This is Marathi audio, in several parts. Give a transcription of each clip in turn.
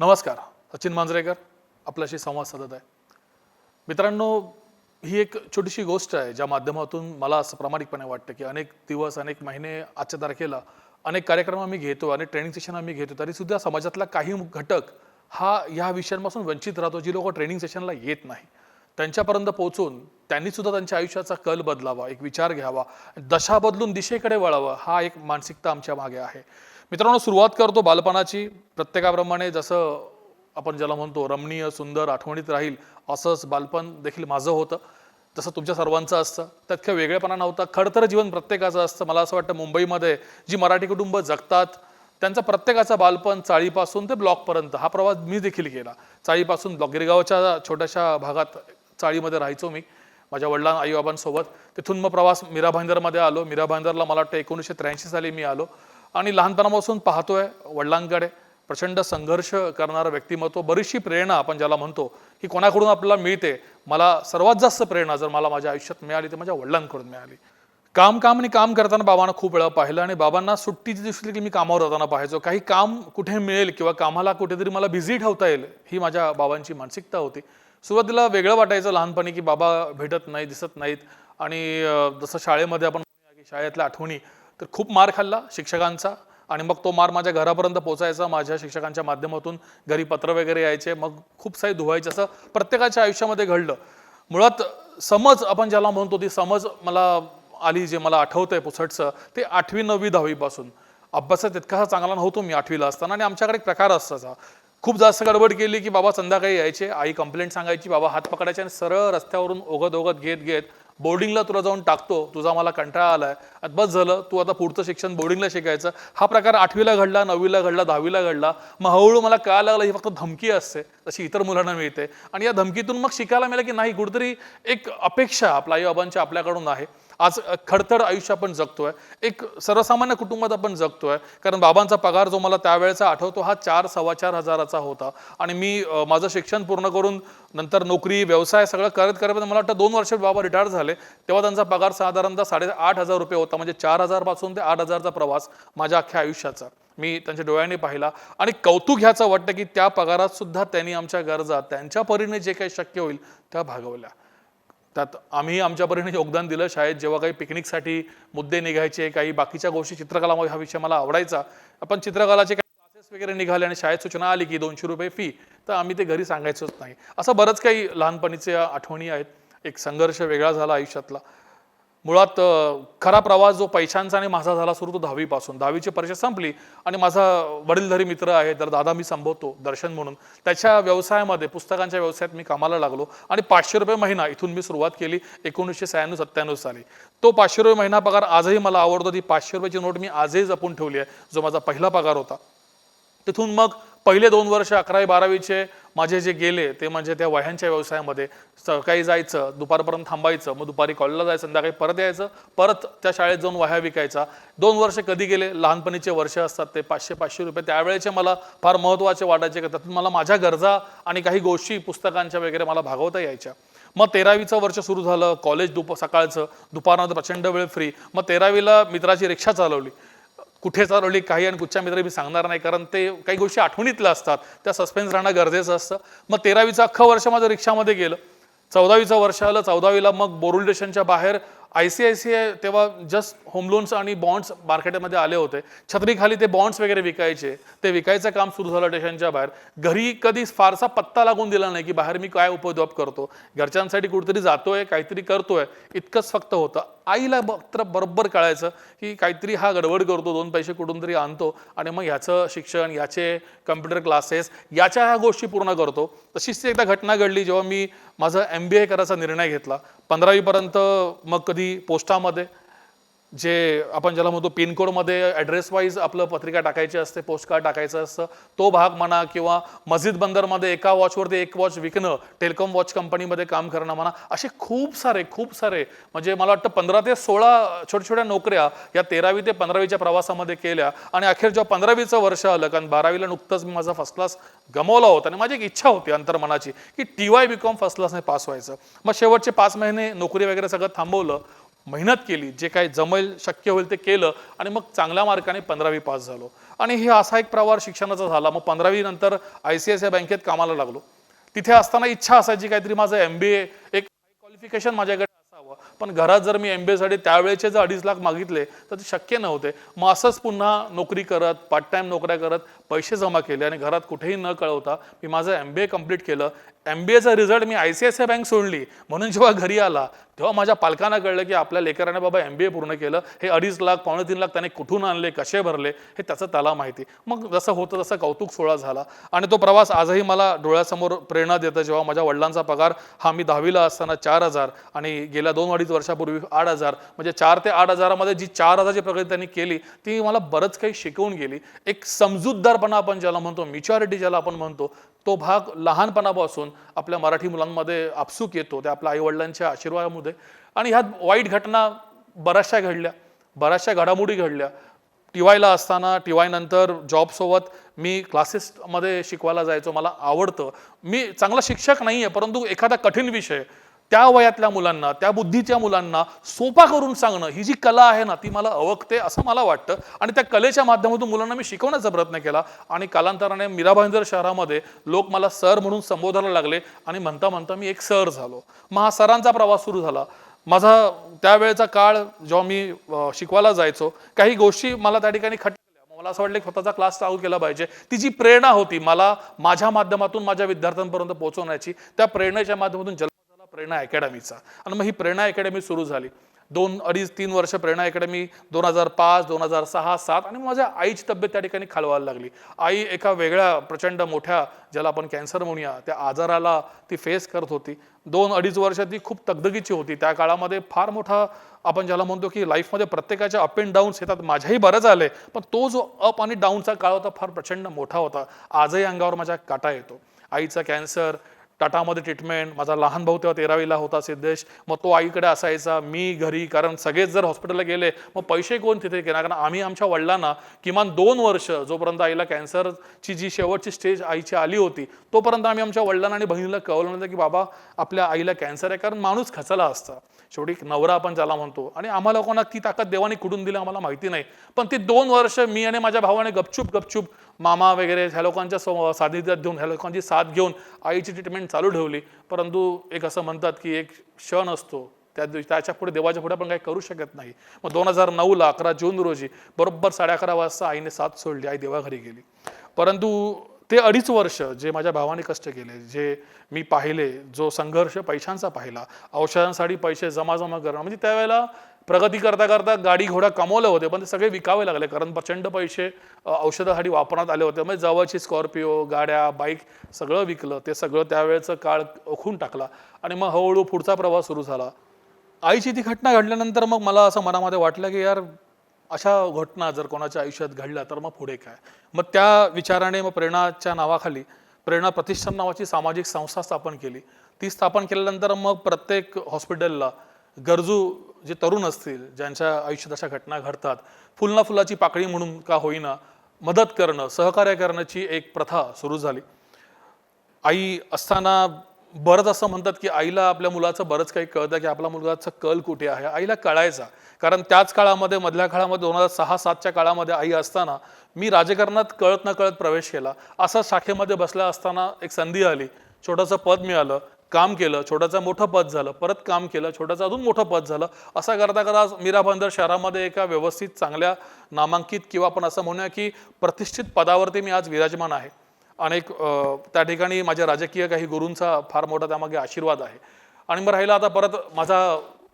नमस्कार सचिन मांजरेकर आपल्याशी संवाद साधत आहे. मित्रांनो ही एक छोटीशी गोष्ट आहे ज्या माध्यमातून मला असं प्रामाणिकपणे वाटतं की अनेक दिवस अनेक महिने आजच्या तारखेला अनेक कार्यक्रम आम्ही घेतो अनेक ट्रेनिंग सेशन आम्ही घेतो तरी सुद्धा समाजातला काही घटक हा या विषयांपासून वंचित राहतो जी लोक ट्रेनिंग सेशनला येत नाही. त्यांच्यापर्यंत पोहोचून त्यांनी सुद्धा त्यांच्या आयुष्याचा कल बदलावा एक विचार घ्यावा दशा बदलून दिशेकडे वळावं हा एक मानसिकता आमच्या मागे आहे. मित्रांनो सुरुवात करतो बालपणाची. प्रत्येकाप्रमाणे जसं आपण ज्याला म्हणतो रमणीय सुंदर आठवणीत राहील असंच बालपण देखील माझं होतं. जसं तुमच्या सर्वांचं असतं. त्यात काही वेगळेपणा नव्हता. खडतर जीवन प्रत्येकाचं असतं. मला असं वाटतं मुंबईमध्ये जी मराठी कुटुंब जगतात त्यांचं प्रत्येकाचं बालपण चाळीपासून ते ब्लॉकपर्यंत हा प्रवास मी देखील केला. चाळीपासून ब्लॉक गिरगावच्या छोट्याशा भागात चाळीमध्ये राहायचो मी माझ्या वडिलां आईबाबांसोबत. तिथून मग प्रवास मीरा भाईंदरमध्ये आलो. मीरा भाईंदरला मला वाटतं एकोणीसशे त्र्याऐंशी साली मी आलो. आणि लहानपणापासून पाहतोय वडिलांकडे प्रचंड संघर्ष करणारं व्यक्तिमत्व बरीचशी प्रेरणा आपण ज्याला म्हणतो की कोणाकडून आपल्याला मिळते मला सर्वात जास्त प्रेरणा जर मला माझ्या आयुष्यात मिळाली तर माझ्या वडिलांकडून मिळाली. काम काम आणि काम करताना बाबांना खूप वेळा पाहिलं आणि बाबांना सुट्टीच्या दिवशी की मी कामावर जाताना पाहायचो. काही काम कुठे मिळेल किंवा कामाला कुठेतरी मला बिझी ठेवता येईल ही माझ्या बाबांची मानसिकता होती. सुरुवातीला वेगळं वाटायचं लहानपणी की बाबा भेटत नाही दिसत नाहीत. आणि जसं शाळेमध्ये आपण की शाळेतल्या आठवणी तर खूप मार खाल्ला शिक्षकांचा. आणि मग तो मार माझ्या घरापर्यंत पोचायचा माझ्या शिक्षकांच्या माध्यमातून. घरी पत्र वगैरे यायचे मग खूप सारी धुवायचे. असं प्रत्येकाच्या आयुष्यामध्ये घडलं. मुळात समज आपण ज्याला म्हणतो ती समज मला आली जे मला आठवतंय पुसटचं ते आठवी नववी दहावीपासून. अभ्यासात तितकासा चांगला नव्हतो मी आठवीला असताना आणि आमच्याकडे एक प्रकार असायचा. खूप जास्त गडबड केली की बाबा संध्याकाळी यायचे आई कंप्लेंट सांगायची बाबा हात पकडायचे आणि सरळ रस्त्यावरून ओघत ओघत घेत घेत बोर्डिंगला तुला जाऊन टाकतो. तुझा मला कंटाळा आलाय. बस झालं. तू आता पुढचं शिक्षण बोर्डिंगला शिकायचं. हा प्रकार आठवीला घडला नववीला घडला दहावीला घडला. मग हळूहळू मला काय लागलं ही फक्त धमकी असते. तशी इतर मुलांना मिळते. आणि या धमकीतून मग शिकायला मिळालं की नाही? कुठेतरी एक अपेक्षा आपल्या आई बाबांची आपल्याकडून आहे. आज खडतर आयुष्य आपण जगतोय. एक सर्वसामान्य कुटुंबात आपण जगतोय. कारण बाबांचा पगार जो मला त्यावेळेचा आठवतो हा चार सव्वा चार हजाराचा होता. आणि मी माझं शिक्षण पूर्ण करून नंतर नोकरी व्यवसाय सगळं करत करत म्हणजे मला वाटतं दोन वर्ष बाबा रिटायर झाले. तेव्हा त्यांचा पगार साधारणतः साडे आठ हजार रुपये होता. म्हणजे चार हजारपासून ते आठ हजारचा प्रवास माझ्या अख्ख्या आयुष्याचा. मी त्यांच्या डोळ्यांनी पाहिला. आणि कौतुक ह्याचं वाटतं की त्या पगारात सुद्धा त्यांनी आमच्या गरजा त्यांच्या परीने जे काही शक्य होईल त्या भागवल्या. त्यात आम्ही आमच्या परीने योगदान दिलं. शाळेत जेव्हा काही पिकनिकसाठी मुद्दे निघायचे काही बाकीच्या गोष्टी चित्रकलामध्ये हा विषय मला आवडायचा. आपण चित्रकलाचे काही क्लासेस वगैरे निघाले आणि शाळेत सूचना आली की दोनशे रुपये फी तर आम्ही ते घरी सांगायचोच नाही. असं बरंच काही लहानपणीच्या आठवणी आहेत. एक संघर्ष वेगळा झाला आयुष्यातला. मुळात खरा प्रवास जो पैशांचा आणि माझा झाला सुरू तो दहावीपासून. दहावीची परीक्षा संपली आणि माझा वडीलधारी मित्र आहे तर दादा मी संबोधतो दर्शन म्हणून. त्याच्या व्यवसायामध्ये पुस्तकांच्या व्यवसायात मी कामाला लागलो आणि पाचशे रुपये महिना इथून मी सुरुवात केली एकोणीसशे शहाण्णव सत्त्याण्णव साली. तो पाचशे रुपये महिना पगार आजही मला आवडतो. ती पाचशे रुपयाची नोट मी आजही जपून ठेवली आहे जो माझा पहिला पगार होता. तिथून मग पहिले दोन वर्ष अकरावी बारावीचे माझे जे गेले ते म्हणजे त्या वह्यांच्या व्यवसायामध्ये. सकाळी जायचं दुपारपर्यंत थांबायचं मग दुपारी कॉलेजला जायचं संध्याकाळी परत यायचं परत त्या शाळेत जाऊन वह्या विकायचा. दोन वर्ष कधी गेले? लहानपणीचे वर्ष असतात ते पाचशे पाचशे रुपये. त्यावेळेचे मला फार महत्त्वाचे वाटायचे का त्यातून मला माझ्या गरजा आणि काही गोष्टी पुस्तकांच्या वगैरे मला भागवता यायच्या. मग तेरावीचं वर्ष सुरू झालं कॉलेज दुप सकाळचं दुपारनंतर प्रचंड वेळ फ्री मग तेरावीला मित्राची रिक्षा चालवली. कुठे चालवली काही आणि कुठच्या मित्र मी सांगणार नाही कारण ते काही गोष्टी आठवणीतल्या असतात. त्या सस्पेन्स राहणं गरजेचं असतं. मग तेरावीचं अख्खं वर्ष माझं रिक्षामध्ये गेलं. चौदावीचं वर्ष आलं चौदावीला मग बोरुल स्टेशनच्या बाहेर I C I C I तेव्हा जस्ट होम लोन्स आणि बॉन्ड्स मार्केटमध्ये आले होते. छत्रीखाली ते बॉन्ड्स वगैरे विकायचे. ते विकायचं काम सुरू झालं स्टेशनच्या बाहेर. घरी कधी फारसा पत्ता लागून दिला नाही की बाहेर मी काय उपद्व्याप करतो. घरच्यांसाठी कुठेतरी जातोय काहीतरी करतोय. इतकंच फक्त होतं. आईला मात्र बरोबर कळायचं की काहीतरी हा गडबड करतो दोन पैसे कुठून तरी आणतो आणि मग ह्याचं शिक्षण ह्याचे कम्प्युटर क्लासेस याच्या ह्या गोष्टी पूर्ण करतो. तशीच ती एकदा घटना घडली जेव्हा मी माझं एम बी ए करायचा निर्णय घेतला. पंधरावीपर्यंत मग कधी पोस्टामध्ये जे आपण ज्याला म्हणतो पिनकोडमध्ये ॲड्रेस वाईज आपलं पत्रिका टाकायची असते पोस्टकार्ड टाकायचं असतं तो भाग म्हणा किंवा मस्जिद बंदरमध्ये एका वॉचवरती एक वॉच विकणं टेलिकॉम वॉच कंपनीमध्ये काम करणं म्हणा असे खूप सारे खूप सारे म्हणजे मला वाटतं पंधरा ते सोळा छोट्या छोट्या नोकऱ्या या तेरावी ते पंधरावीच्या प्रवासामध्ये केल्या आणि अखेर जेव्हा पंधरावीचं वर्ष आलं कारण बारावीला नुकतंच मी माझा फर्स्ट क्लास गमावला होता आणि माझी एक इच्छा होती अंतर्मनाची की T Y B com first क्लासने pass व्हायचं. मग शेवटचे पाच महिने नोकरी वगैरे सगळं थांबवलं मेहनत केली जे काही जमेल शक्य होईल ते केलं आणि मग चांगल्या मार्काने पंधरावी पास झालो. आणि हे असा एक प्रवार शिक्षणाचा झाला. मग पंधरावी नंतर I C I C I बँकेत कामाला लागलो. तिथे असताना इच्छा असायची काहीतरी माझं एम बी ए एक क्वालिफिकेशन माझ्याकडे असावं. पण घरात जर मी एम बी एसाठी त्यावेळेचे जर अडीच लाख मागितले तर ते शक्य नव्हते. मग असंच पुन्हा नोकरी करत पार्ट टाईम नोकऱ्या करत पैसे जमा केले आणि घरात कुठेही न कळवता मी माझं एम बी ए कंप्लीट केलं. एम बी एचा result me I C I C I bank सोडली. म्हणून जेव्हा घरी आला तेव्हा माझ्या पालकांना कळलं की आपल्या लेकराने बाबा एम बी ए पूर्ण केलं. हे अडीच लाख पावणे तीन लाख त्याने कुठून आणले कसे भरले हे त्याचं त्याला माहिती. मग जसं होतं तसं कौतुक सोहळा झाला. आणि तो प्रवास आजही मला डोळ्यासमोर प्रेरणा देतं जेव्हा माझ्या वडिलांचा पगार हा मी दहावीला असताना चार हजार आणि गेल्या दोन अडीच वर्षापूर्वी आठ हजार. म्हणजे चार ते आठ हजारामध्ये जी चार हजारची प्रगती त्यांनी केली ती मला बरंच काही शिकवून गेली. एक समजूतदारपणा आपण ज्याला म्हणतो मिच्युरिटी ज्याला आपण म्हणतो तो भाग लहानपणापासून आपल्या मराठी मुलांमध्ये आपसूक येतो त्या आपल्या आईवडिलांच्या आशीर्वादामध्ये. आणि ह्यात वाईट घटना बऱ्याचशा घडल्या बऱ्याचशा घडामोडी घडल्या. टी वायला असताना टी वाय नंतर जॉबसोबत मी क्लासेसमध्ये शिकवायला जायचो मला आवडतं. मी चांगला शिक्षक नाही आहे परंतु एखादा कठीण विषय त्या वयातल्या मुलांना त्या बुद्धीच्या मुलांना सोपा करून सांगणं ही जी कला आहे ना ती मला अवकते असं मला वाटतं. आणि त्या कलेच्या माध्यमातून मुलांना मी शिकवण्याचा प्रयत्न केला आणि कालांतराने मीरा भाईंदर शहरामध्ये लोक मला सर म्हणून संबोधायला लागले आणि म्हणता म्हणता मी एक सर झालो. मग हा सरांचा प्रवास सुरू झाला. माझा त्यावेळेचा काळ जेव्हा मी शिकवायला जायचो काही गोष्टी मला त्या ठिकाणी खट मला असं वाटलं की स्वतःचा क्लास चालू केला पाहिजे. ती जी प्रेरणा होती मला माझ्या माध्यमातून माझ्या विद्यार्थ्यांपर्यंत पोहोचवण्याची त्या प्रेरणेच्या माध्यमातून जल प्रेरणा अकॅडमीचा. आणि मग ही प्रेरणा अकॅडमी सुरू झाली. दोन अडीच तीन वर्ष प्रेरणा अकॅडमी दोन हजार पाच दोन हजार सहा सात आणि माझ्या आईची तब्येत त्या ठिकाणी खालवायला लागली. आई एका वेगळ्या प्रचंड मोठ्या ज्याला आपण कॅन्सर म्हणूया त्या आजाराला ती फेस करत होती. दोन अडीच वर्ष ती खूप तगदगीची होती. त्या काळामध्ये फार मोठा आपण ज्याला म्हणतो की लाईफमध्ये प्रत्येकाच्या अप अँड डाऊन्स येतात माझ्याही बरंच आले. पण तो जो अप आणि डाऊनचा काळ होता फार प्रचंड मोठा होता. आजही अंगावर माझ्या काटा येतो. आईचा कॅन्सर टाटामध्ये ट्रीटमेंट माझा लहान भाऊ तेव्हा तेरावीला होता सिद्धेश. मग तो आईकडे असायचा. मी घरी कारण सगळेच जर हॉस्पिटलला गेले मग पैसे कोण तिथे घेणार? कारण आम्ही आमच्या वडिलांना किमान दोन वर्ष जोपर्यंत आईला कॅन्सरची जी शेवटची स्टेज आईची आली होती तोपर्यंत आम्ही आमच्या वडिलांना आणि बहिणीला कळवलं नव्हतं की बाबा आपल्या आईला कॅन्सर आहे. कारण माणूस खचला असता. शेवटी नवरा आपण ज्याला म्हणतो. आणि आम्हाला लोकांना ती ताकद देवाने कुठून दिली आम्हाला माहिती नाही. पण ती दोन वर्ष मी आणि माझ्या भावाने गपचूप गपचूप मामा वगैरे ह्या लोकांच्या सानिध्यात घेऊन ह्या लोकांची साथ घेऊन आईची ट्रीटमेंट चालू ठेवली. परंतु एक असं म्हणतात की एक क्षण असतो. त्या दिवशी त्याच्या पुढे देवाच्या पुढे आपण काही करू शकत नाही. मग दोन हजार नऊला अकरा जून रोजी बरोबर साडे अकरा वाजता आईने साथ सोडली. आई देवाघरी गेली. परंतु ते अडीच वर्ष जे माझ्या भावाने कष्ट केले जे मी पाहिले जो संघर्ष पैशांचा पाहिला औषधांसाठी पैसे जमा जमा करणं म्हणजे त्यावेळेला प्रगती करता करता गाडी घोडा कमवले होते पण ते सगळे विकावे लागले. कारण प्रचंड पैसे औषधासाठी वापरण्यात आले होते. म्हणजे जवळची स्कॉर्पिओ गाड्या बाईक सगळं विकलं. ते सगळं त्यावेळेचं काळ ओखून टाकला. आणि मग हळूहळू पुढचा प्रवास सुरू झाला. आईची ती घटना घडल्यानंतर मग मला असं मनामध्ये वाटलं की यार अशा घटना जर कोणाच्या आयुष्यात घडल्या तर मग पुढे काय? मग त्या विचाराने मग प्रेरणाच्या नावाखाली प्रेरणा प्रतिष्ठान नावाची सामाजिक संस्था स्थापन केली. ती स्थापन केल्यानंतर मग प्रत्येक हॉस्पिटलला गरजू जे तरुण असतील ज्यांच्या आयुष्यात अशा घटना घडतात फुलना फुलाची पाकळी म्हणून का होईना मदत करणं सहकार्य करण्याची एक प्रथा सुरू झाली. आई असताना बरंच असं म्हणतात की आईला आपल्या मुलाचं बरंच काही कळतं की आपल्या मुलाचा कल कुठे आहे? आईला कळायचा. कारण त्याच काळामध्ये मधल्या काळामध्ये दोन हजार सहा सातच्या काळामध्ये आई असताना मी राजकारणात कळत न कळत प्रवेश केला. असा शाखेमध्ये बसल्या असताना एक संधी आली. छोटंसं पद मिळालं. काम केलं छोट्याचं मोठं पद झालं परत काम केलं छोट्याचं अजून मोठं पद झालं असा करता करता आज मीरा भाईंदर शहरामध्ये एका व्यवस्थित चांगल्या नामांकित किंवा आपण असं म्हणूया की प्रतिष्ठित पदावरती मी आज विराजमान आहे. अनेक त्या ठिकाणी माझ्या राजकीय काही गुरूंचा फार मोठा त्यामागे आशीर्वाद आहे. आणि मग राहिला आता परत माझा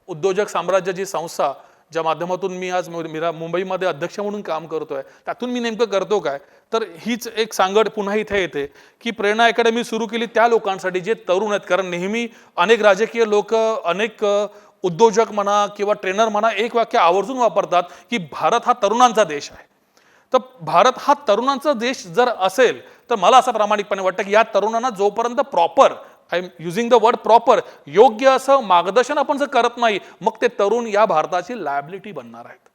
उद्योजक साम्राज्य जी संस्था ज्या माध्यमातून मी आज मीरा मिरा मुंबईमध्ये अध्यक्ष म्हणून काम करतोय त्यातून मी नेमकं करतो काय? तर हीच एक सांगड पुन्हा इथे येते की प्रेरणा अकॅडमी सुरू केली त्या लोकांसाठी जे तरुण आहेत. कारण नेहमी अनेक राजकीय लोक अनेक उद्योजक म्हणा किंवा ट्रेनर म्हणा एक वाक्य आवर्जून वापरतात की भारत हा तरुणांचा देश आहे. तर भारत हा तरुणांचा देश जर असेल तर मला असं प्रामाणिकपणे वाटतं की या तरुणांना जोपर्यंत proper I am using the word proper योग्य असं मार्गदर्शन आपण जर करत नाही मग ते तरुण या भारताची लायबिलिटी बनणार आहेत.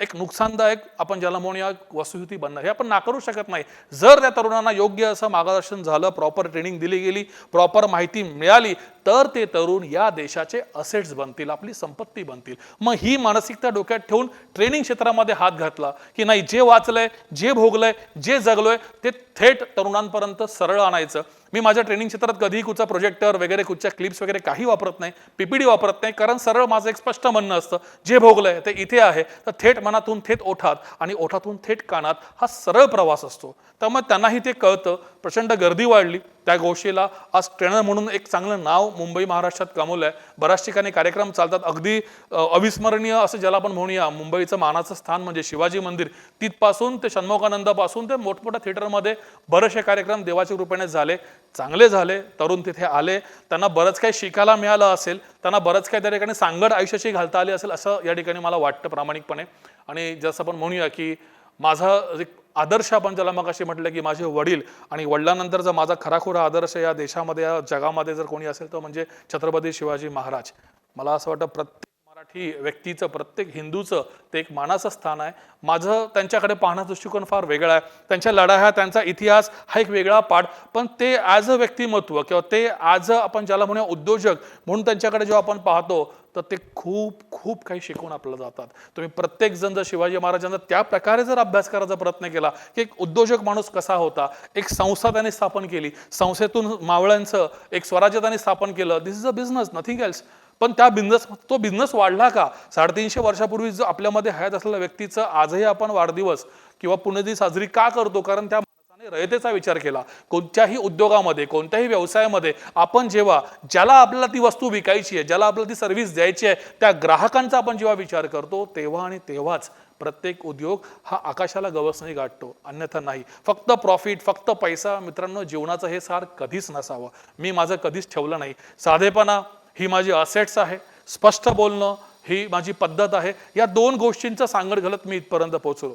एक नुकसानदायक आपण ज्याला म्हणूया वस्तुस्थिती बनणार हे आपण नाकारू शकत नाही. जर त्या तरुणांना योग्य असं मार्गदर्शन झालं प्रॉपर ट्रेनिंग दिली गेली प्रॉपर माहिती मिळाली तर ते तरुण या देशाचे असेट्स बनतील आपली संपत्ती बनतील. मग ही मानसिकता डोक्यात ठेवून ट्रेनिंग क्षेत्रामध्ये हात घातला की नाही जे वाचलंय जे भोगलंय जे जगलोय ते थेट तरुणांपर्यंत सरळ आणायचं. मी माझ्या ट्रेनिंग क्षेत्रात कधीही कुठचा प्रोजेक्टर वगैरे कुठच्या क्लिप्स वगैरे काही वापरत नाही पीपीडी वापरत नाही कारण सरळ माझं एक स्पष्ट म्हणणं असतं जे भोगलं आहे ते इथे आहे तर थेट मनातून थेट ओठात आणि ओठातून थेट कानात हा सरळ प्रवास असतो. त्यामुळे त्यांनाही ते कळतं प्रचंड गर्दी वाढली. त्या गोष्टीला आज ट्रेनर म्हणून एक चांगलं नाव मुंबई महाराष्ट्रात कमवलं आहे बऱ्याच ठिकाणी कार्यक्रम चालतात. अगदी अविस्मरणीय असं ज्याला आपण म्हणूया मुंबईचं मानाचं स्थान म्हणजे शिवाजी मंदिर. तिथपासून ते षण्मुखानंदापासून ते मोठमोठ्या थिएटरमध्ये बरेचसे कार्यक्रम देवाच्या रूपाने झाले. चांगले झाले. तरुण तिथे आले. त्यांना बरंच काही शिकायला मिळालं असेल. त्यांना बरंच काही त्या ठिकाणी सांगड आयुष्याची घालता आली असेल असं या ठिकाणी मला वाटतं प्रामाणिकपणे. आणि जसं आपण म्हणूया की माझा एक आदर्श आपण ज्याला मग असे म्हटलं की माझे वडील आणि वडिलांनंतर जर माझा खराखुरा आदर्श या देशामध्ये या जगामध्ये जर कोणी असेल तर म्हणजे छत्रपती शिवाजी महाराज. मला असं वाटतं प्रत्येक मराठी व्यक्तीचं प्रत्येक हिंदूचं ते एक मानाचं स्थान आहे. माझं त्यांच्याकडे पाहण्याचा दृष्टिकोन फार वेगळा आहे. त्यांच्या लढाया त्यांचा इतिहास हा एक वेगळा पाठ. पण ते ॲज अ व्यक्तिमत्व किंवा ते ॲज अ आपण ज्याला म्हणूया उद्योजक म्हणून त्यांच्याकडे जेव्हा आपण पाहतो तर ते खूप खूप काही शिकवून आपल्याला जातात. तुम्ही प्रत्येक जण जर शिवाजी महाराजांचा त्या प्रकारे जर अभ्यास करायचा प्रयत्न केला की एक उद्योजक माणूस कसा होता एक संस्था त्याने स्थापन केली संस्थेतून मावळ्यांचं एक स्वराज्य त्याने स्थापन केलं this is a business nothing else पण त्या बिझनेस तो बिझनेस वाढला का? साडेतीनशे वर्षापूर्वी जो आपल्यामध्ये हयात असलेल्या व्यक्तीचं आजही आपण वाढदिवस किंवा पुण्यदिन साजरी का करतो? कारण त्या रयतेचा विचार केला. कोणत्याही उद्योगामध्ये कोणत्याही व्यवसायामध्ये आपण जेव्हा ज्याला आपल्याला ती वस्तू विकायची आहे ज्याला आपल्याला ती सर्व्हिस द्यायची आहे त्या ग्राहकांचा आपण जेव्हा विचार करतो तेव्हा आणि तेव्हाच प्रत्येक उद्योग हा आकाशाला गवसणी गाठतो. अन्यथा नाही. फक्त प्रॉफिट फक्त पैसा मित्रांनो जीवनाचं हे सार कधीच नसावं. मी माझं कधीच ठेवलं नाही. साधेपणा ही माझी असेट्स आहे. स्पष्ट बोलणं ही माझी पद्धत आहे. या दोन गोष्टींचं सांगड घालत मी इथपर्यंत पोहोचलो.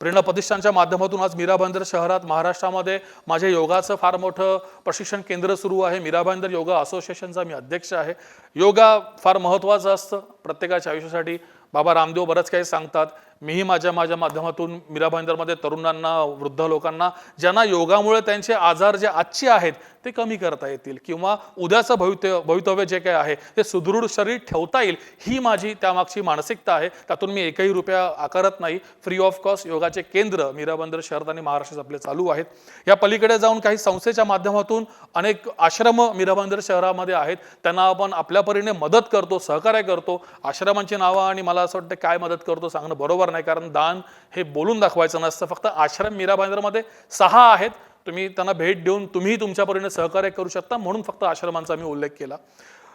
प्रेरणा प्रतिष्ठानच्या माध्यमातून आज मीरा भाईंदर शहरात महाराष्ट्रामध्ये माझ्या योगाचं फार मोठं प्रशिक्षण केंद्र सुरू आहे. मीरा भाईंदर योगा असोसिएशनचा मी अध्यक्ष आहे. योगा फार महत्त्वाचं असतं. प्रत्येकाच्या आयुष्यासाठी बाबा रामदेव बरंच काही सांगतात. मीही माझ्या माझ्या माध्यमातून मीरा भाईंदरमध्ये तरुणांना वृद्ध लोकांना ज्यांना योगामुळे त्यांचे आजार जे आजचे आहेत ते कमी करता येतील किंवा उद्याचं भवितव्य भवितव्य जे काय आहे ते सुदृढ शरीर ठेवता येईल ही माझी त्यामागची मानसिकता आहे. त्यातून मी एकही रुपया आकारत नाही. फ्री ऑफ कॉस्ट योगाचे केंद्र मीराबंदर शहरात आणि महाराष्ट्रात आपले चालू आहेत. या पलीकडे जाऊन काही संस्थेच्या माध्यमातून अनेक आश्रम मीराबंदर शहरामध्ये आहेत. त्यांना आपण आपल्या परीने मदत करतो सहकार्य करतो. आश्रमांची नावं आणि मला असं वाटतं काय मदत करतो सांगणं बरोबर नाही कारण दान हे बोलून दाखवायचं नसतं. फक्त आश्रम मीरा भाईंदरमध्ये सहा आहेत. तुम्ही त्यांना भेट देऊन तुम्ही तुमच्या परीने सहकार्य करू शकता म्हणून फक्त आश्रमांचा मी उल्लेख केला.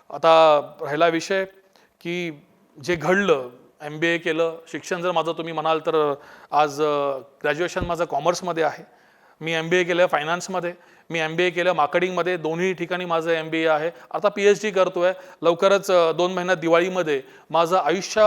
आता राहिला विषय की जे घडलं एम बी ए केलं शिक्षण जर माझं तुम्ही म्हणाल तर आज ग्रॅज्युएशन माझं कॉमर्समध्ये आहे. मी एम बी ए केलं फायनान्समध्ये मी एम बी ए केलं मार्केटिंगमध्ये दोन्ही ठिकाणी माझं एम बी ए आहे. आता पी एच डी करतोय. लवकरच दोन महिन्यात दिवाळीमध्ये माझं आयुष्य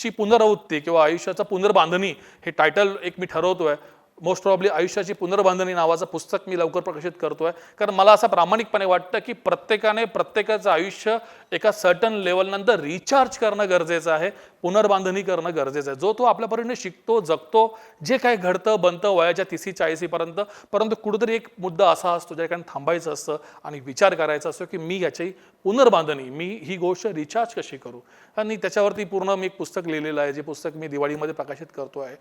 ची पुनरावृत्ती किंवा आयुष्याचा पुनर्बांधणी हे टायटल एक मी ठरवतोय. मोस्ट प्रॉब्ली आयुष्याची पुनर्बांधणी नावाचं पुस्तक मी लवकर प्रकाशित करतो आहे कारण मला असं प्रामाणिकपणे वाटतं की प्रत्येकाने प्रत्येकाचं आयुष्य एका सर्टन लेवलनंतर रिचार्ज करणं गरजेचं आहे पुनर्बांधणी करणं गरजेचं आहे. जो तो आपल्या परीने शिकतो जगतो जे काय घडतं बनतं वयाच्या तिसी चाळीसीपर्यंत परंतु कुठेतरी एक मुद्दा असा असतो ज्या कारण थांबायचं असतं आणि विचार करायचा असतो की मी याची पुनर्बांधणी मी ही गोष्ट रिचार्ज कशी करू? आणि त्याच्यावरती पूर्ण मी एक पुस्तक लिहिलेलं आहे जे पुस्तक मी दिवाळीमध्ये प्रकाशित करतो आहे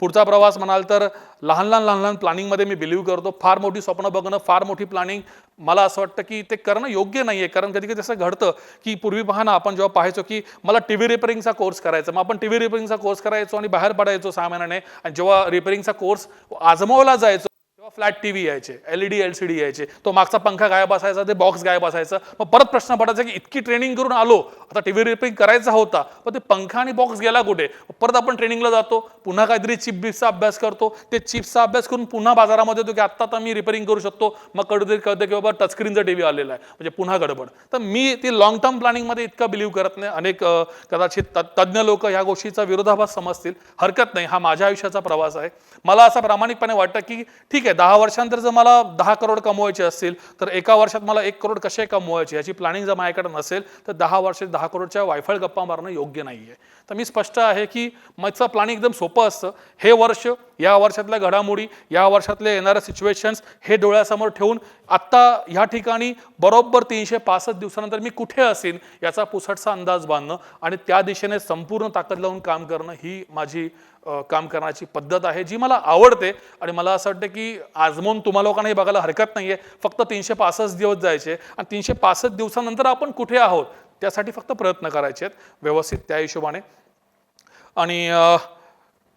पुढचा प्रवास म्हणाल तर लहान लहान लहान लहान प्लॅनिंगमध्ये मी बिलीव्ह करतो. फार मोठी स्वप्न बघणं फार मोठी प्लॅनिंग मला असं वाटतं की ते करणं योग्य नाही आहे कारण कधी कधी असं घडतं की पूर्वी पहा ना आपण जेव्हा पाहायचो की मला टी व्ही रिपेअरिंगचा कोर्स करायचा मग आपण टी व्ही रिपेअरिंगचा कोर्स करायचो आणि बाहेर पडायचो सहा महिन्याने. आणि जेव्हा रिपेअरिंगचा कोर्स आजमावला जायचो तेव्हा फ्लॅट टी व्ही यायचे L E D L C D यायचे तो मागचा पंखा गायब असायचा ते बॉक्स गायब असायचं. मग परत प्रश्न पडायचा की इतकी ट्रेनिंग करून आलो आता टी व्ही रिपेअरिंग करायचा होता पण ते पंखा आणि बॉक्स गेला कुठे? परत आपण ट्रेनिंगला जातो पुन्हा काहीतरी चिप बिप्सचा अभ्यास करतो ते चिप्सचा अभ्यास करून पुन्हा बाजारामध्ये येतो की आत्ता तर मी रिपेअरिंग करू शकतो मग कधीतरी कळतं की बाबा टचस्क्रीनचा टी व्ही आलेला आहे म्हणजे पुन्हा गडबड. तर मी ती लॉंग टर्म प्लॅनिंगमध्ये इतकं बिलीव्ह करत नाही. अनेक कदाचित तज्ज्ञ लोक ह्या गोष्टीचा विरोधाभास समजतील. हरकत नाही हा माझ्या आयुष्याचा प्रवास आहे. मला असं प्रामाणिकपणे वाटतं की ठीक आहे आहे दहा वर्षांतर जर मला दहा करोड कमवायचे असतील तर एका वर्षात मला एक करोड कसे कमवायचे याची प्लॅनिंग जर माझ्याकडे नसेल तर दहा वर्षात दहा करोडच्या वायफळ गप्पा मारणं योग्य नाही आहे तर मी स्पष्ट आहे की माझं प्लॅनिंग एकदम सोपं असतं. हे वर्ष या वर्षातल्या घडामोडी या वर्षातले येणाऱ्या सिच्युएशन्स हे डोळ्यासमोर ठेवून आत्ता ह्या ठिकाणी बरोबर तीनशे पासष्ट दिवसानंतर मी कुठे असेन याचा पुसटचा अंदाज बांधणं आणि त्या दिशेने संपूर्ण ताकद लावून काम करणं ही माझी काम करण्याची पद्धत आहे जी मला आवडते. आणि मला असं वाटतं की आजमून तुम्हा लोकांना हे बघायला हरकत नाही आहे फक्त तीनशे पासष्ट दिवस जायचे. आणि तीनशे पासष्ट दिवसानंतर आपण कुठे आहोत? त्यासाठी फक्त प्रयत्न करायचे आहेत व्यवस्थित त्या हिशोबाने. आणि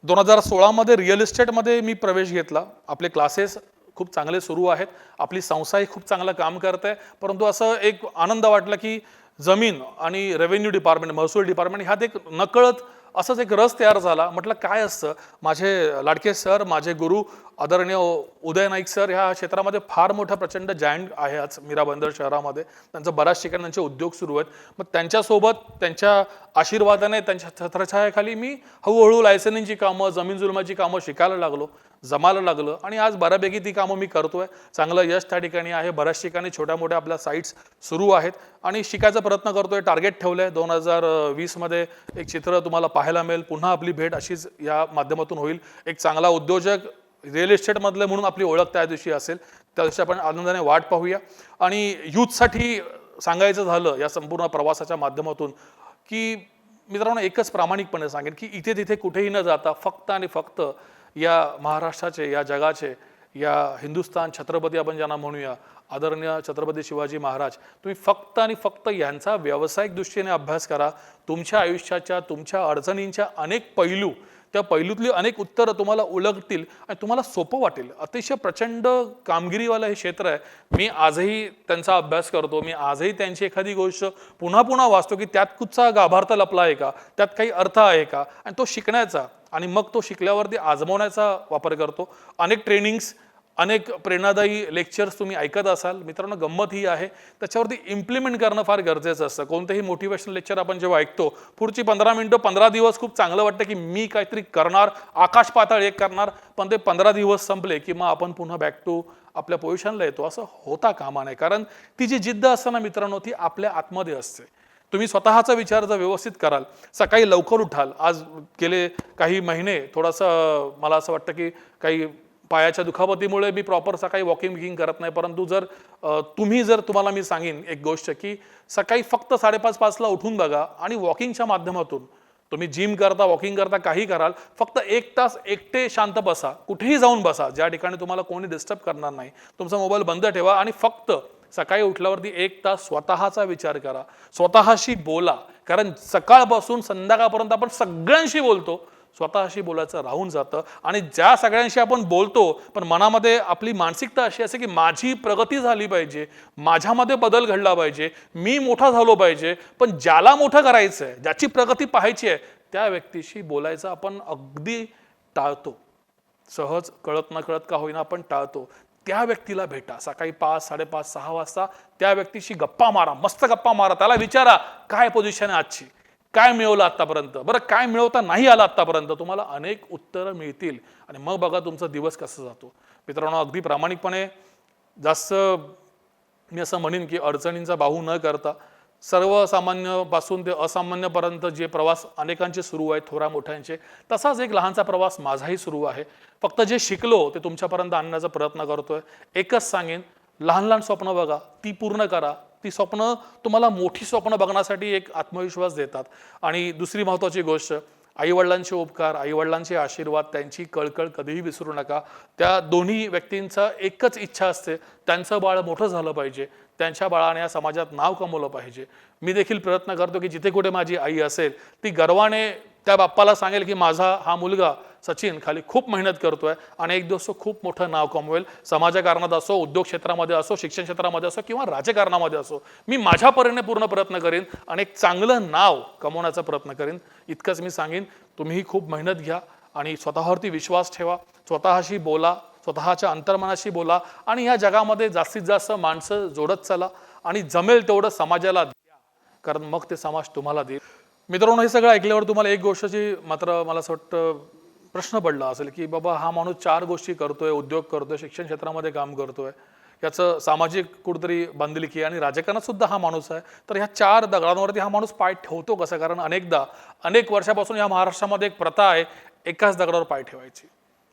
दोन हजार सोळामध्ये रिअल इस्टेटमध्ये मी प्रवेश घेतला. आपले क्लासेस खूप चांगले सुरू आहेत. आपली संस्थाही खूप चांगलं काम करते. परंतु असं एक आनंद वाटला की जमीन आणि रेव्हेन्यू डिपार्टमेंट महसूल डिपार्टमेंट ह्यात एक नकळत असंच एक रस तयार झाला. म्हटलं काय असतं? माझे लाडके सर माझे गुरु आदरणीय उदय नाईक सर ह्या क्षेत्रामध्ये फार मोठा प्रचंड जायंट आहे आज मीरा बंदर शहरामध्ये. त्यांचं बऱ्याच ठिकाणी त्यांचे उद्योग सुरू आहेत. मग त्यांच्यासोबत त्यांच्या आशीर्वादाने त्यांच्या छत्रछायाखाली मी हळूहळू लायसनिंगची कामं जमीन जुलमाची कामं शिकायला लागलो जमायला लागलं आणि आज बऱ्यापैकी ती कामं मी करतोय. चांगलं यश त्या ठिकाणी आहे. बऱ्याच ठिकाणी छोट्या मोठ्या आपल्या साईट्स सुरू आहेत. आणि शिकायचा प्रयत्न करतोय टार्गेट ठेवलं आहे दोन हजार वीसमध्ये एक चित्र तुम्हाला पाहायला मिळेल. पुन्हा आपली भेट अशीच या माध्यमातून होईल. एक चांगला उद्योजक रिअल इस्टेटमधलं म्हणून आपली ओळख त्या दिवशी असेल त्या दिवशी आपण आनंदाने वाट पाहूया. आणि यूथसाठी सांगायचं झालं या संपूर्ण प्रवासाच्या माध्यमातून की मित्रांनो एकच प्रामाणिकपणे सांगेन की इथे तिथे कुठेही न जाता फक्त आणि फक्त या महाराष्ट्राचे या जगाचे या हिंदुस्थान छत्रपती आपण ज्यांना म्हणूया आदरणीय छत्रपती शिवाजी महाराज तुम्ही फक्त आणि फक्त यांचा व्यावसायिक दृष्टीने अभ्यास करा. तुमच्या आयुष्याच्या तुमच्या अडचणींच्या अनेक पैलू त्या पैलूतली अनेक उत्तरं तुम्हाला उलगतील आणि तुम्हाला सोपं वाटेल. अतिशय प्रचंड कामगिरीवालं हे क्षेत्र आहे. मी आजही त्यांचा अभ्यास करतो. मी आजही त्यांची एखादी गोष्ट पुन्हा पुन्हा वाचतो की त्यात कुठचा गाभार्थ लपला आहे का? त्यात काही अर्थ आहे का? आणि तो शिकण्याचा आणि मग तो शिकल्यावरती आजमवण्याचा वापर करतो. अनेक ट्रेनिंग्स अनेक प्रेरणादायी लेक्चर्स तुम्ही ऐकत असाल. मित्रांनो गंमत ही आहे. त्याच्यावरती इम्प्लिमेंट करणं फार गरजेचं असतं. कोणतंही मोटिवेशनल लेक्चर आपण जेव्हा ऐकतो पुढची पंधरा मिनटं पंधरा दिवस खूप चांगलं वाटतं की मी काहीतरी करणार आकाश पाताळ एक करणार पण ते पंधरा दिवस संपले की मग आपण पुन्हा बॅक टू आपल्या पोझिशनला येतो. असं होता कामा नाही कारण ती जी जिद्द असते ना मित्रांनो ती आपल्या आतमध्ये असते. तुम्ही स्वतःचा विचार जर व्यवस्थित कराल सकाळी लवकर उठाल. आज गेले काही महिने थोडंसं मला असं वाटतं की काही पायाच्या दुखापतीमुळे मी प्रॉपर सकाळी वॉकिंग बिकिंग करत नाही. परंतु जर तुम्ही जर तुम्हाला मी सांगेन एक गोष्ट की सकाळी फक्त साडेपाच पाचला उठून बघा आणि वॉकिंगच्या माध्यमातून तुम्ही जिम करता वॉकिंग करता काही कराल फक्त एक तास एकटे शांत बसा. कुठेही जाऊन बसा. ज्या ठिकाणी तुम्हाला कोणी डिस्टर्ब करणार नाही. तुमचा मोबाईल बंद ठेवा आणि फक्त सकाळी उठल्यावरती एक तास स्वतःचा विचार करा. स्वतःशी बोला. कारण सकाळपासून संध्याकाळपर्यंत आपण सगळ्यांशी बोलतो. स्वतःशी बोलायचं राहून जातं. आणि ज्या सगळ्यांशी आपण बोलतो पण मनामध्ये आपली मानसिकता अशी असते की माझी प्रगती झाली पाहिजे माझ्यामध्ये बदल घडला पाहिजे मी मोठा झालो पाहिजे पण ज्याला मोठं करायचं आहे ज्याची प्रगती पाहायची आहे त्या व्यक्तीशी बोलायचं आपण अगदी टाळतो. सहज कळत न कळत का होईना आपण टाळतो. त्या व्यक्तीला भेटा. सकाळी पाच साडेपाच सहा वाजता त्या व्यक्तीशी गप्पा मारा. मस्त गप्पा मारा. त्याला विचारा काय पोझिशन आहे आजची? काय मिळवलं आत्तापर्यंत? बरं काय मिळवता नाही आलं आत्तापर्यंत? तुम्हाला अनेक उत्तरं मिळतील. आणि मग बघा तुमचा दिवस कसा जातो. मित्रांनो अगदी प्रामाणिकपणे जास्त मी असं म्हणेन की अडचणींचा बाहू न करता सर्वसामान्यपासून ते असामान्यपर्यंत जे प्रवास अनेकांचे सुरू आहेत थोरा मोठ्यांचे तसाच एक लहानसा प्रवास माझाही सुरू आहे. फक्त जे शिकलो ते तुमच्यापर्यंत आणण्याचा प्रयत्न करतोय. एकच सांगेन लहान लहान स्वप्न बघा ती पूर्ण करा. ती स्वप्न तुम्हाला मोठी स्वप्न बघण्यासाठी एक आत्मविश्वास देतात. आणि दुसरी महत्त्वाची गोष्ट आईवडिलांचे उपकार आईवडिलांचे आशीर्वाद त्यांची कळकळ कधीही विसरू नका. त्या दोन्ही व्यक्तींचा एकच इच्छा असते त्यांचं बाळ मोठं झालं पाहिजे. त्यांच्या बाळाने या समाजात नाव कमवलं पाहिजे. मी देखील प्रयत्न करतो की जिथे कुठे माझी आई असेल ती गर्वाने त्या बाप्पाला सांगेल की माझा हा मुलगा सचिन खाली खूप मेहनत करतोय. आणि एक दिवस तो खूप मोठं नाव कमवेल. समाजकारणात असो उद्योग क्षेत्रामध्ये असो शिक्षण क्षेत्रामध्ये असो किंवा राजकारणामध्ये असो मी माझ्या परीने पूर्ण प्रयत्न करेन आणि एक चांगलं नाव कमवण्याचा प्रयत्न करेन. इतकंच मी सांगेन तुम्हीही खूप मेहनत घ्या आणि स्वतःवरती विश्वास ठेवा. स्वतःशी बोला स्वतःच्या अंतर्मनाशी बोला आणि या जगामध्ये जास्तीत जास्त माणसं जोडत चला आणि जमेल तेवढं समाजाला द्या. कारण मग ते समाज तुम्हाला देईल. मित्रांनो हे सगळं ऐकल्यावर तुम्हाला एक गोष्टची मात्र मला असं वाटतं प्रश्न पडला असेल की बाबा हा माणूस चार गोष्टी करतोय उद्योग करतोय शिक्षण क्षेत्रामध्ये काम करतोय. याचं सामाजिक कुठतरी बांधिलकी आणि राजकारणात सुद्धा हा माणूस आहे. तर ह्या चार दगडांवरती हा माणूस पाय ठेवतो कसा? कारण अनेकदा अनेक वर्षापासून या महाराष्ट्रामध्ये एक प्रथा आहे एकाच दगडावर पाय ठेवायची.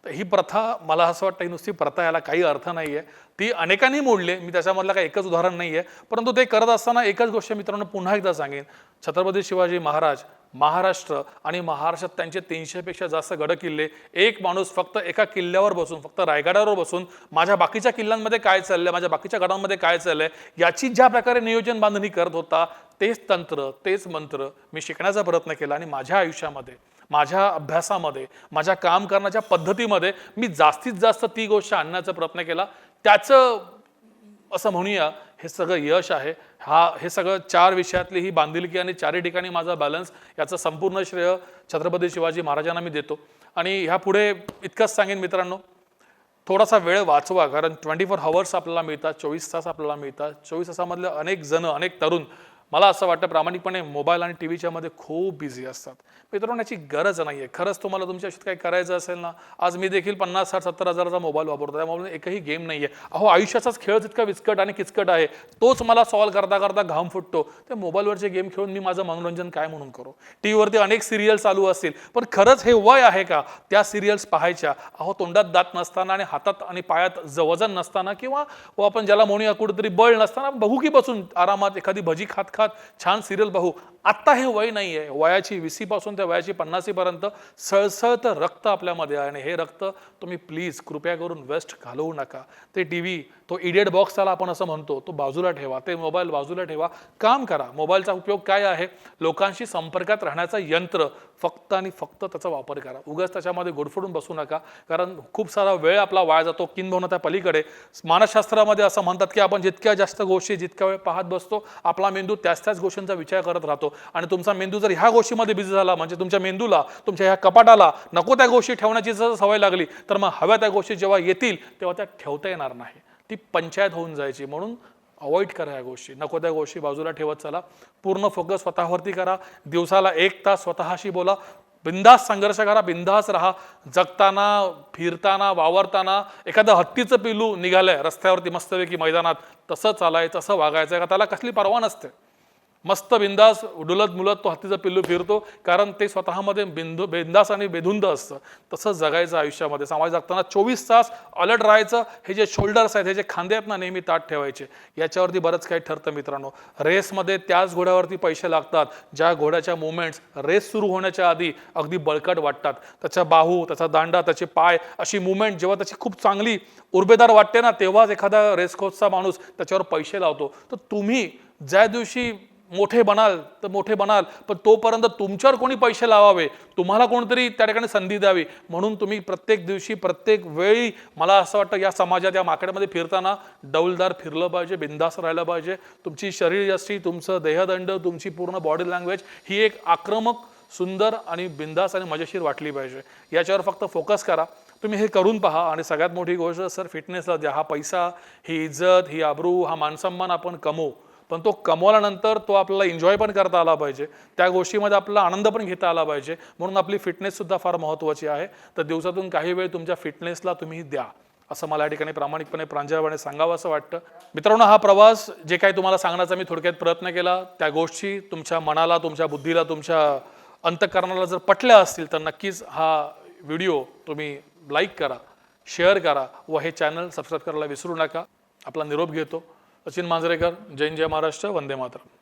तर ही प्रथा मला असं वाटतं ही नुसती प्रथा याला काही अर्थ नाही आहे ती अनेकांनी मोडली मी त्याच्यामधलं काही एकच उदाहरण नाही आहे परंतु ते करत असताना एकच गोष्ट मित्रांनो पुन्हा एकदा सांगेन. छत्रपती शिवाजी महाराज महाराष्ट्र आणि महाराष्ट्रात त्यांचे तीनशेपेक्षा जास्त गडकिल्ले एक माणूस फक्त एका किल्ल्यावर बसून फक्त रायगडावर बसून माझ्या बाकीच्या किल्ल्यांमध्ये काय चाललंय माझ्या बाकीच्या गडांमध्ये काय चाललंय याची ज्या प्रकारे नियोजन बांधणी करत होता तेच तंत्र तेच मंत्र मी शिकण्याचा प्रयत्न केला आणि माझ्या आयुष्यामध्ये माझ्या अभ्यासामध्ये माझ्या काम करण्याच्या पद्धतीमध्ये मी जास्तीत जास्त ती गोष्ट आणण्याचा प्रयत्न केला. त्याचं असं म्हणूया हे सगळं यश आहे. हा हे सगळं चार विषयातली ही बांधिलकी आणि चारही ठिकाणी माझा बॅलन्स याचं संपूर्ण श्रेय छत्रपती शिवाजी महाराजांना मी देतो. आणि ह्या पुढे इतकंच सांगेन मित्रांनो थोडासा वेळ वाचवा कारण ट्वेंटी फोर हवर्स आपल्याला मिळतात चोवीस तास आपल्याला मिळतात. चोवीस तासामधले अनेक जण अनेक तरुण मला असं वाटतं प्रामाणिकपणे मोबाईल आणि टी व्हीच्या मध्ये खूप बिझी असतात. मित्रांनो याची गरज नाही आहे खरंच तुम्हाला तुमच्या आयुष्यात काही करायचं असेल ना आज मी देखील पन्नास साठ सत्तर हजाराचा मोबाईल वापरतो. त्या मोबाईल एकही गेम नाही आहे अहो आयुष्याचाच खेळ जितका विचकट आणि किचकट आहे तोच मला सॉल्व करता करता घाम फुटतो. त्या मोबाईलवरचे गेम खेळून मी माझं मनोरंजन काय म्हणून करू? टी व्हीवरती अनेक सिरियल चालू असतील. पण खरंच हे वय आहे का? त्या सिरियल्स पाहायच्या. अहो तोंडात दात नसताना आणि हातात आणि पायात ज- वजन नसताना किंवा व आपण ज्याला म्हणूया कुठेतरी बळ नसताना बघू की बसून आरामात एखादी भजी खात खात छान सिरियल पाहू. आत्ता हे वय नाही आहे वयाची वीसी पासून ते वयाची पन्नासीपर्यंत सळसळतं रक्त आपल्यामध्ये आहे. आणि हे रक्त तुम्ही प्लीज कृपया करून वेस्ट घालवू नका. ते टी व्ही तो इडियट बॉक्स त्याला आपण असं म्हणतो तो बाजूला ठेवा ते मोबाईल बाजूला ठेवा काम करा. मोबाईलचा उपयोग काय आहे? लोकांशी संपर्कात राहण्याचं यंत्र फक्त आणि फक्त त्याचा वापर करा. उगाच त्याच्यामध्ये गोडफोडून बसू नका कारण खूप सारा वेळ आपला वाया जातो किंबहुना त्या पलीकडे. मानसशास्त्रामध्ये असं म्हणतात की आपण जितक्या जास्त गोष्टी जितक्या वेळ पाहत बसतो आपला मेंदू त्याच त्याच गोष्टींचा विचार करत राहतो. आणि तुमचा मेंदू जर ह्या गोष्टीमध्ये बिझी झाला म्हणजे तुमच्या मेंदूला तुमच्या ह्या कपाटाला नको त्या गोष्टी ठेवण्याची जर सवय लागली तर मग हव्या त्या गोष्टी जेव्हा येतील तेव्हा त्या ठेवता येणार नाही. ती पंचायत होऊन जायची म्हणून अवॉइड करा या गोष्टी. नको त्या गोष्टी बाजूला ठेवत चला. पूर्ण फोकस स्वतःवरती करा. दिवसाला एक तास स्वतःशी बोला. बिंदास संघर्ष करा. बिंदास राहा. जगताना फिरताना वावरताना एखादं हत्तीचं पिलू निघालंय रस्त्यावरती मस्तपैकी मैदानात तसं चालायचं तसं वागायचं का? त्याला कसली परवा नसते. मस्त बिंदास डुलत मुलत तो हत्तीचं पिल्लू फिरतो कारण ते स्वतःमध्ये बिंदू बिंदास आणि बेधुंद असतं. तसंच जगायचं आयुष्यामध्ये. समाज जगताना चोवीस तास अलर्ट राहायचं हे जे शोल्डर्स आहेत हे जे खांदे आहेत ना नेहमी ताट ठेवायचे. याच्यावरती बरंच काही ठरतं मित्रांनो. रेसमध्ये त्याच घोड्यावरती पैसे लागतात ज्या घोड्याच्या मुवमेंट्स रेस सुरू होण्याच्या आधी अगदी बळकट वाटतात. त्याच्या बाहू त्याचा दांडा त्याचे पाय अशी मुवमेंट जेव्हा त्याची खूप चांगली उर्बेदार वाटते ना तेव्हाच एखादा रेसकोचचा माणूस त्याच्यावर पैसे लावतो. तर तुम्ही ज्या दिवशी मोठे बनाल तर मोठे बनाल. पण तोपर्यंत तुमच्यावर कोणी पैसे लावावे? तुम्हाला कोणतरी त्या ठिकाणी संधी द्यावी. म्हणून तुम्ही प्रत्येक दिवशी प्रत्येक वेळी मला असं वाटतं या समाजात या मार्केटमध्ये फिरताना डौलदार फिरलं पाहिजे बिंदास राहिलं पाहिजे. तुमची शरीरयष्टी तुमचं देहदंड तुमची पूर्ण बॉडी लँग्वेज ही एक आक्रमक सुंदर आणि बिंदास आणि मजेशीर वाटली पाहिजे. याच्यावर फक्त फोकस करा. तुम्ही हे करून पहा. आणि सगळ्यात मोठी गोष्ट सर फिटनेसला द्या. हा पैसा ही इज्जत ही आबरू हा मानसन्मान आपण कमवू. पण तो कमवल्यानंतर तो आपल्याला एन्जॉय पण करता आला पाहिजे. त्या गोष्टीमध्ये आपला आनंद पण घेता आला पाहिजे. म्हणून आपली फिटनेससुद्धा फार महत्त्वाची आहे. तर दिवसातून काही वेळ तुमच्या फिटनेसला तुम्ही द्या. असं मला या ठिकाणी प्रामाणिकपणे प्रांजळपणे सांगावं असं वाटतं. मित्रांनो हा प्रवास जे काही तुम्हाला सांगण्याचा मी थोडक्यात प्रयत्न केला. त्या गोष्टी तुमच्या मनाला तुमच्या बुद्धीला तुमच्या अंतकरणाला जर पटल्या असतील तर नक्कीच हा व्हिडिओ तुम्ही लाईक करा शेअर करा व हे चॅनल सबस्क्राईब करायला विसरू नका. आपला निरोप घेतो. सचिन मांजरेकर जैन जय महाराष्ट्र वंदे मातरम.